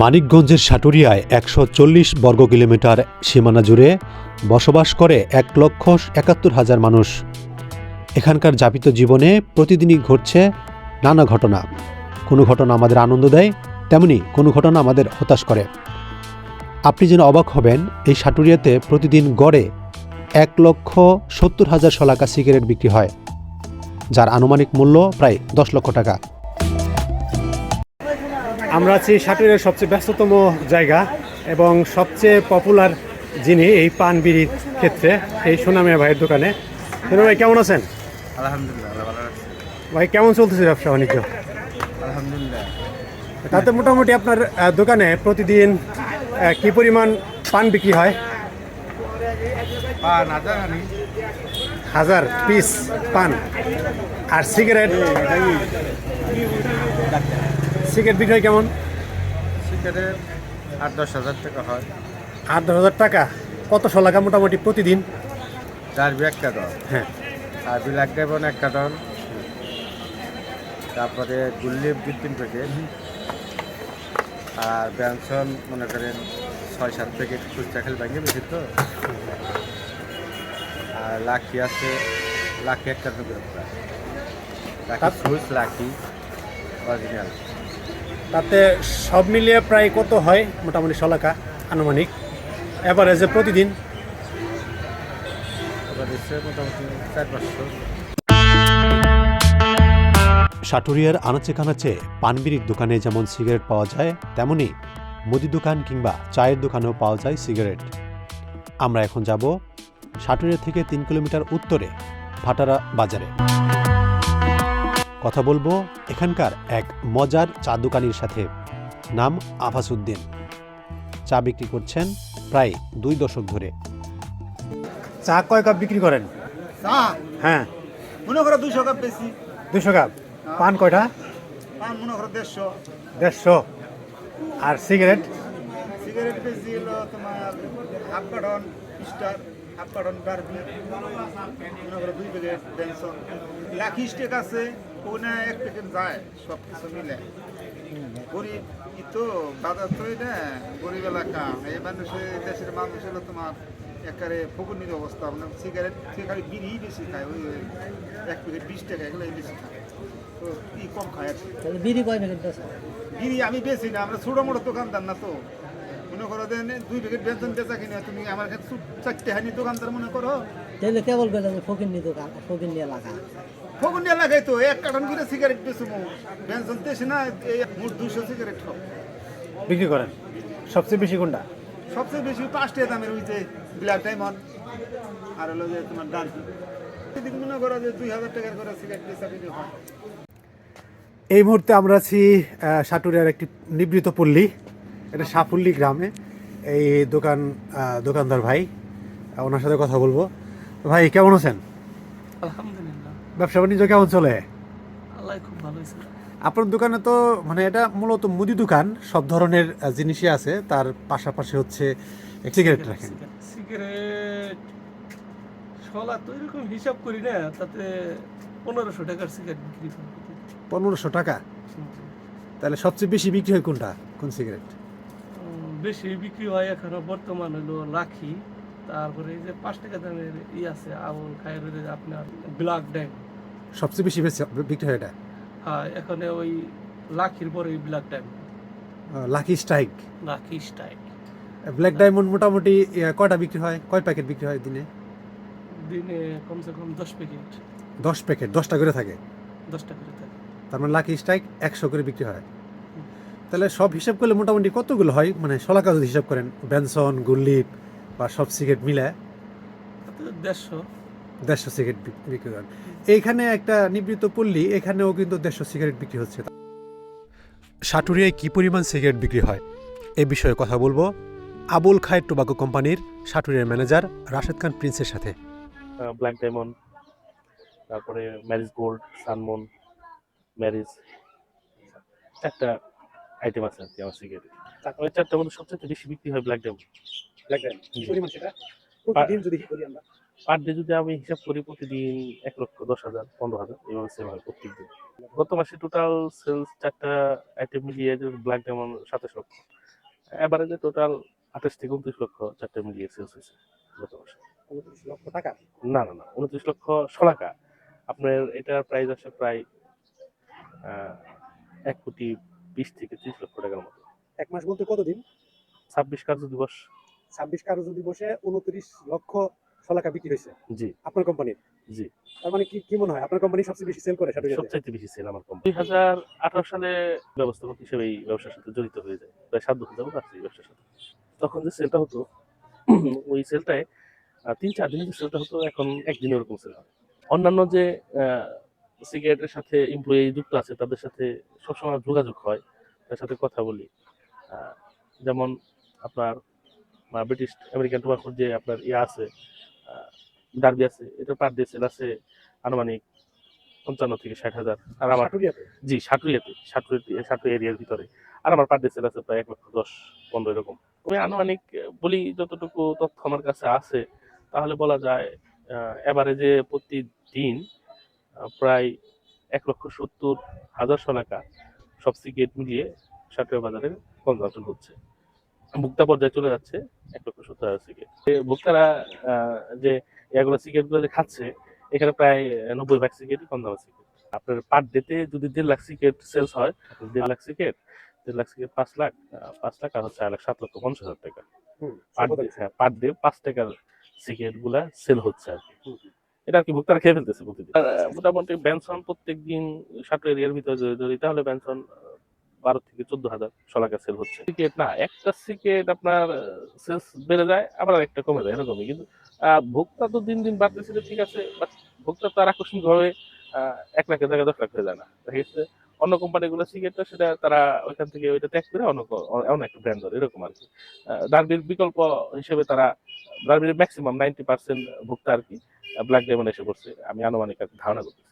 মানিকগঞ্জের সাটুরিয়ায় একশো চল্লিশ বর্গ কিলোমিটার সীমানা জুড়ে বসবাস করে এক লক্ষ একাত্তর হাজার মানুষ। এখানকার যাপিত জীবনে প্রতিদিনই ঘটছে নানা ঘটনা। কোনো ঘটনা আমাদের আনন্দ দেয়, তেমনি কোনো ঘটনা আমাদের হতাশ করে। আপনি যেন অবাক হবেন, এই সাটুরিয়াতে প্রতিদিন গড়ে এক লক্ষ সত্তর হাজার শলাকা সিগারেট বিক্রি হয়, যার আনুমানিক মূল্য প্রায় দশ লক্ষ টাকা। আমরা আছি সাটুরের সবচেয়ে ব্যস্ততম জায়গা এবং সবচেয়ে পপুলার যিনি এই পান বিড়ির ক্ষেত্রে এই সোনামিয়া ভাইয়ের দোকানে। সোনা ভাই কেমন আছেন? আলহামদুলিল্লাহ ভাই কেমন চলতেছে ব্যবসা বাণিজ্য? আলহামদুলিল্লাহ। তাতে মোটামুটি আপনার দোকানে প্রতিদিন কি পরিমাণ পান বিক্রি হয়? হাজার পিস পান। আর সিগারেট? সিগারেট বিক্রি হয় কেমন? সিগারেট আট দশ হাজার টাকা হয়। আট দশ হাজার টাকা? কত শলাকা মোটামুটি প্রতিদিন? চার বি এক কার্টন হ্যাঁ। আর বিলাক ডেবন এক কার্টন তারপরে গুল্লিপ দুই তিন প্যাকেট। আর ব্যঞ্জন মনে করেন ছয় সাত প্যাকেট খুচরা খেলে ভেঙে বেশি তো। আর লাখি আছে লাখি এক কার্টন করে প্রায় লাখি সুইচ লাখি অরিজিনাল তাতে সব মিলিয়ে প্রায় কত হয়? মোটামুটি শলাকা আনুমানিক। এভারেজে প্রতিদিন? সাটুরিয়ার আনাচে কানাচে পানবিড়ির দোকানে যেমন সিগারেট পাওয়া যায় তেমনি মুদি দোকান কিংবা চায়ের দোকানেও পাওয়া যায় সিগারেট। আমরা এখন যাব সাটুরিয়া থেকে তিন কিলোমিটার উত্তরে ভাটারা বাজারে। কথা বলব এখানকার এক মজার চা দোকানির সাথে। নাম আফাসুদ্দিন চা বিক্রি করছেন প্রায় দুই দশক ধরে। চা কয় কাপ বিক্রি করেন? চা? হ্যাঁ। মনে করো দুশো কাপ বেশি। দুশো কাপ। পান কয়টা? পান মনে করো দেড়শো। দেড়শো। আর সিগারেট? সিগারেট বেশি হলো তোমার half carton star half carton Derby. মনে করো দুই প্যাকেট বেনসন লাখি স্টেক আছে। ওখানে এক প্যাকেট যায় সব কিছু মিলে। গরিব তো বাজার তো এটা গরিব এলাকা। এই মানুষের দেশের মানুষ হলো তোমার একারে ফকুনির অবস্থা। মানে সিগারেট সে খালি বিড়ি বেশি খায় ওই এক প্যাকেট বিশ টাকা এগুলো বেশি খায়। তো কি কম খায় আর। বিড়ি কয় প্যাকেট গিরি আমি বেশি না আমরা ছোট মোটো দোকানদার না তো। মনে করো যে দুই প্যাকেট বেতন বেচা কিনে তুমি আমার কাছে চারটে হানি দোকানদার মনে করো তাহলে কেবল বেচা যে ফকির নিয়ে দোকান ফকির নিয়ে লাগা ফগুন নিয়ে লাগাই তো এক কার্টন করে সিগারেট বেচো মো বেতন না এই মোট দুশো সিগারেট বিক্রি করেন? সবচেয়ে বেশি কোনটা? সবচেয়ে বেশি পাঁচটা দামের ওই যে ব্ল্যাক ডায়মন্ড আর হলো যে তোমার এদিকে মনে করো যে দুই হাজার টাকার করে সিগারেট বেচা হয়। এই মুহূর্তে আমরা আছি সাটুরিয়ার একটি নিবৃত পল্লী। এটা সাফুল্লি গ্রামে। এই দোকান দোকানদার ভাই ওনার সাথে কথা বলব। ভাই কেমন আছেন? আলহামদুলিল্লাহ। ব্যবসা বাণিজ্য কেমন চলে? আল্লাহ খুব ভালো আপনার দোকানে তো মানে এটা মূলত মুদি দোকান সব ধরনের জিনিসই আছে। তার পাশাপাশি হচ্ছে সিগারেট রাখেন। সিগারেট শলা তো এরকম হিসাব করি না তাতে পনেরোশো টাকার সিগারেট বিক্রি করি। পনেরোশো টাকা? তাহলে সবচেয়ে বেশি বিক্রি হয় কোনটা? কোন সিগারেট? বেশি বিক্রি হয় এখনও বর্তমান হলো লাখি। তারপরে এই যে পাঁচ টাকা দামের ই আছে আবুল খায়ের আপনার ব্ল্যাক ড্যাং সবচেয়ে বেশি বেশি বিক্রি হয় এটা? হ্যাঁ এখানে ওই লাখির পরে ওই ব্ল্যাক ড্যাং লাকি স্ট্রাইক লাখি স্টাইক। ব্ল্যাক ডায়মন্ড মোটামুটি কয়টা বিক্রি হয়? কয় প্যাকেট বিক্রি হয় দিনে? দিনে কমসে কম দশ প্যাকেট। দশ প্যাকেট দশটা করে থাকে? দশটা করে থাকে। তার মানে লাকি স্ট্রাইক একশো করে বিক্রি হয়। তাহলে সব হিসাব করলে মোটামুটি কতগুলো হয়? মানে শলাকা যদি হিসাব করেন বেনসন গুল্লিপ বা সব সিগারেট মিলে দেড়শো। দেড়শো সিগারেট বিক্রি করেন। এইখানে একটা নিবৃত পল্লী এখানেও কিন্তু দেড়শো সিগারেট বিক্রি হচ্ছে। সাটুরিয়ায় কি পরিমাণ সিগারেট বিক্রি হয়? এ বিষয়ে কথা বলব আবুল খায়ের টোবাকো কোম্পানির সাটুরিয়ার ম্যানেজার রাশেদ খান প্রিন্সের সাথে। ব্ল্যাক ডায়মন্ড তারপরে ম্যারিজ গোল্ড সানমন ম্যারিজ চারটা আইটেম আছে আর কি আমার সিগারেট। ওই চারটার মধ্যে সবচেয়ে বেশি বিক্রি হয় ব্ল্যাক ডায়মন্ড। পার ডে যদি আমি হিসাব করি প্রতিদিন এক লক্ষ দশ হাজার পনেরো হাজার এইভাবে সেল হয় প্রত্যেক দিন গত মাসে টোটাল সেলস চারটা আইটেম মিলিয়ে ব্ল্যাক ডায়মন্ড সাতাশ লক্ষ। এভারেজে টোটাল আঠাশ থেকে উনত্রিশ লক্ষ চারটে মিলিয়ে সেলস হয়েছে গত মাসে। লক্ষ টাকা? না না না উনত্রিশ লক্ষ সোলাকা আপনার এটার প্রাইস আসে প্রায় এক কোটি বিশ থেকে ত্রিশ লক্ষ টাকার মতো। এক মাস বলতে কতদিন? ছাব্বিশ কার্য দিবস ছাব্বিশ কারও যদি বসে উনত্রিশ লক্ষ শলাকা বিক্রি হয়েছে। জি। আপনার কোম্পানির? জি। তার মানে কি কি মনে হয়? আপনার কোম্পানি সবচেয়ে বেশি সেল করে সবচাইতে বেশি সেল আমার কোম্পানি। দুই হাজার আঠারো সালে ব্যবস্থাপক হিসেবে এই ব্যবসার সাথে জড়িত হয়ে যায়। প্রায় সাত বছর যাবত আছে এই ব্যবসার সাথে। তখন যে সেলটা হতো ওই সেলটায় তিন চার দিনের যে সেলটা হতো এখন একদিনে ওরকম সেল হয়। অন্যান্য যে সিগারেটের সাথে এমপ্লয়ি যুক্ত আছে তাদের সাথে সবসময় যোগাযোগ হয় তার সাথে কথা বলি। যেমন আপনার ব্রিটিশ আমেরিকান টোবাকোর যে আপনার ইয়ে আছে ডার্বি আছে এটা পার সেল আছে আনুমানিক পঞ্চান্ন থেকে ষাট হাজার। আর আমার জি সাটুরিয়াতে সাটুরি সাটুরি এরিয়ার ভিতরে। আর আমার পার ডে সেল আছে প্রায় এক লক্ষ দশ পনেরো এরকম। আমি আনুমানিক বলি যতটুকু তথ্য আমার কাছে আছে তাহলে বলা যায় এবারে যে প্রতিদিন প্রায় এক লক্ষ সত্তর হাজার সোনাকা সব সিগারেট মিলিয়ে সাটুরিয়া বাজারে কনজামশন হচ্ছে। ভোক্তা পর্যায়ে চলে যাচ্ছে এক লক্ষ সত্তর হাজার সিগারেট। ভোক্তারা যে এগুলো যে খাচ্ছে এখানে প্রায় নব্বই ভাগ সিগারেটই কম দামের সিগারেট। আপনার পার ডেতে যদি দেড় লাখ সিগারেট সেলস হয় দেড় লাখ সিগারেট দেড় লাখ সিগারেট পাঁচ লাখ পাঁচ লাখ আর হচ্ছে এক লাখ সাত লক্ষ পঞ্চাশ হাজার টাকা। পার ডে আছে। হ্যাঁ পার ডে পাঁচ টাকার সিগারেটগুলা সেল হচ্ছে আর কি। এটা আর কি ভোক্তারা খেয়ে ফেলতেছে প্রতিদিন। মোটামুটি বেনসন প্রত্যেক দিন সাতটা এরিয়ার ভিতরে যদি তাহলে বেনসন বারো থেকে চোদ্দ হাজার শলাকা সেল হচ্ছে। না, একটা সিগারেট আপনার সেলস বেড়ে যায়, আবার একটা কমে যায়, এরকমই। কিন্তু ভোক্তা তো দিন দিন বাড়তেছে এটা ঠিক আছে বাট ভোক্তা তো আর আকস্মিক ভাবে এক লাখের জায়গায় দশ লাখ হয়ে যায় না। দেখা অন্য কোম্পানিগুলো সিগারেটটা সেটা তারা ওইখান থেকে ওইটা ত্যাগ করে অন্য অন্য একটা ব্র্যান্ড ধরে, এরকম আর কি। ডার্বির বিকল্প হিসেবে তারা ডার্বির ম্যাক্সিমাম নাইনটি পার্সেন্ট ভোক্তা আর কি ব্ল্যাক ডায়মন্ড এসে পড়ছে। আমি আনুমানিক ধারণা করতেছি।